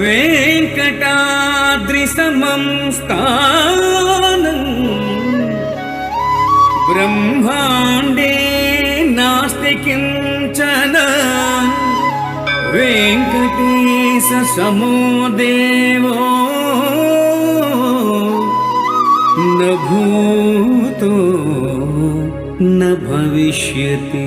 वेङ्कटाद्रिसमं स्थानम् ब्रह्माण्डे नास्ति किञ्चन वेङ्कटेश समो देवो न भूतो न भविष्यति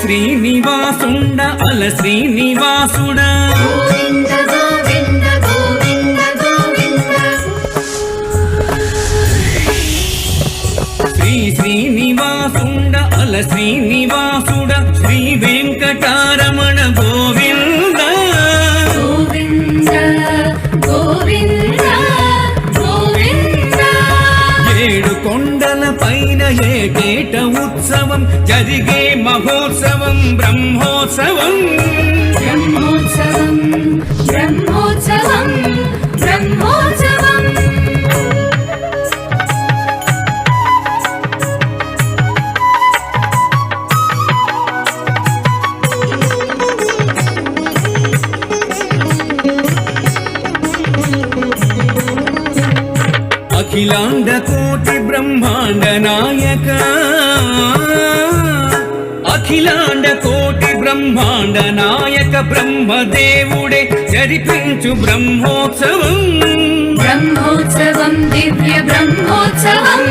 శ్రీనివాసుండ అల శ్రీనివాసుడ. శ్రీ శ్రీనివాసుండ అల శ్రీనివాసుడ. శ్రీ వెంకటారమణ గోవింద. కొండల పైన ఏటేట ఉత్సవం? జరిగే మహోత్సవం బ్రహ్మోత్సవం. బ్రహ్మోత్సవం బ్రహ్మోత్సవం. అఖిలాండ కోటి బ్రహ్మాండ నాయక అఖిలాండ కోటి బ్రహ్మాండ నాయక బ్రహ్మదేవుడే జరిపించు బ్రహ్మోత్సవం బ్రహ్మోత్సవం దివ్య బ్రహ్మోత్సవం